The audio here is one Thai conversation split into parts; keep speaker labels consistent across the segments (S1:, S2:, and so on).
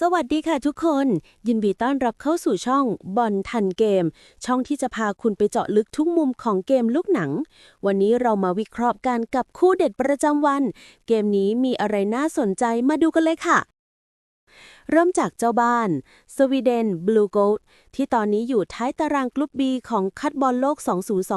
S1: สวัสดีค่ะทุกคน ยินดีต้อนรับเข้าสู่ช่องบอลทันเกม ช่องที่จะพาคุณไปเจาะลึกทุกมุมของเกมลูกหนัง วันนี้เรามาวิเคราะห์กันกับคู่เด็ดประจำวัน เกมนี้มีอะไรน่าสนใจมาดูกันเลยค่ะ เริ่มจากเจ้าบ้าน สวีเดนบลูโกล ที่ตอนนี้อยู่ท้ายตารางกลุ่ม B ของคัดบอลโลก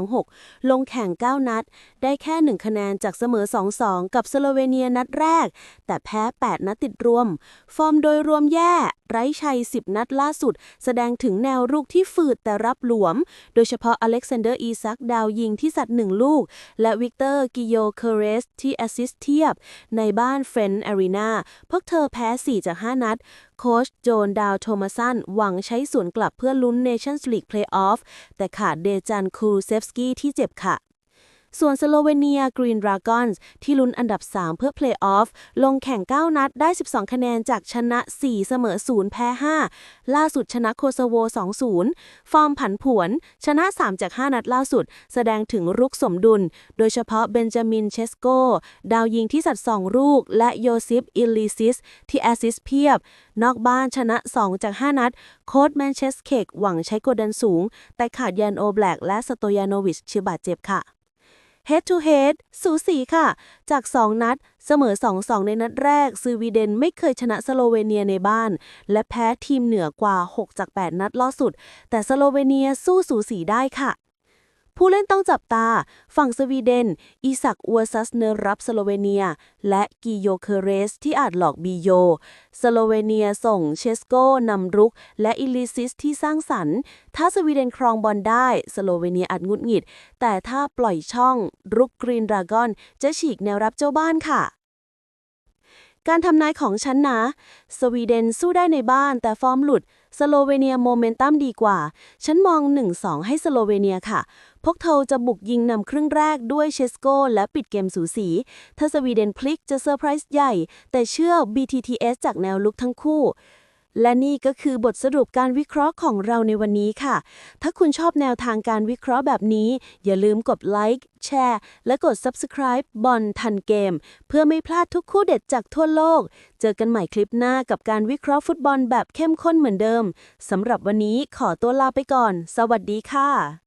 S1: 2026 ลงแข่ง 9 นัด ได้แค่ 1 คะแนนจากเสมอ 2-2 กับสโลเวเนียนัดแรก แต่แพ้ 8 นัดติดรวม ฟอร์มโดยรวมแย่ ไร้ชัย 10 นัดล่าสุด แสดงถึงแนวรุกที่ฝืดแต่รับหลวม โดยเฉพาะอเล็กซานเดอร์อีซักดาวยิงที่สัตว์หนึ่งลูก และวิกเตอร์กิโยเคเรสที่แอสซิสเทียบ ในบ้านเฟรนด์อารีนาพวกเธอแพ้ 4 จาก 5 นัด โค้ชโจนดาวโทมัสันหวังใช้สวนกลับเพื่อลุ้นเนชั่นส์ลีกเพลย์ออฟแต่ขาดเดจันคูเซฟสกี้ที่เจ็บค่ะ ส่วนสโลเวเนียกรีนดราก้อนส์ที่ลุ้นอันดับ 3 เพื่อเพลย์ออฟลงแข่ง 9 นัดได้ 12 คะแนนจากชนะ 4 เสมอ 0 แพ้ 5 ล่าสุดชนะโคโซโว 2-0 ฟอร์มผันผวน ชนะ 3 จาก 5 นัดล่าสุด แสดงถึงรุกสมดุล โดยเฉพาะเบนจามินเชสโก ดาวยิงที่สัตว์2ลูก และโยซิฟอิลลิซิส ที่แอสซิสเพียบ นอกบ้านชนะ 2 จาก 5 นัด โค้ชแมนเชสเคกหวังใช้กดดันสูง แต่ขาดยานโอแบล็กและสโตยานโนวิชชื่อบาดเจ็บค่ะ Head to Head สูสีค่ะ จาก 2 นัด เสมอ 2-2 ในนัดแรกสวีเดนไม่เคยชนะสโลเวเนียในบ้าน และแพ้ทีมเหนือกว่า 6 จาก 8 นัดล่าสุด แต่สโลเวเนียสู้สูสีได้ค่ะ ผู้เล่นต้องจับตา ฝั่งสวีเดนอีสักอัวซัสเนรับสโลเวเนีย และกิโยเคเรสที่อาจหลอกบีโย สโลเวเนียส่งเชสโกนำรุก และอิลิซิสที่สร้างสรรค์ ถ้าสวีเดนครองบอลได้ สโลเวเนียอาจงุดหงิด แต่ถ้าปล่อยช่อง รุกกรีนดราก้อน จะฉีกแนวรับเจ้าบ้านค่ะ การทำนายของฉันนะ สวีเดนสู้ได้ในบ้านแต่ฟอร์มหลุด สโลเวเนียโมเมนตัมดีกว่า ฉันมอง 1-2 ให้สโลเวเนียค่ะ พวกเธอจะบุกยิงนำครึ่งแรกด้วยเชสโกและปิดเกมสูสี ถ้าสวีเดนพลิกจะเซอร์ไพรส์ใหญ่ แต่เชื่อ BTTS จากแนวลุกทั้งคู่ และนี่ก็คือบทสรุปการวิเคราะห์ของเราในวันนี้ค่ะ ถ้าคุณชอบแนวทางการวิเคราะห์แบบนี้ อย่าลืมกดไลค์แชร์และกด Subscribe บอลทันเกม เพื่อไม่พลาดทุกคู่เด็ดจากทั่วโลก เจอกันใหม่คลิปหน้ากับการวิเคราะห์ฟุตบอลแบบเข้มข้นเหมือนเดิมสำหรับวันนี้ขอตัวลาไปก่อน สวัสดีค่ะ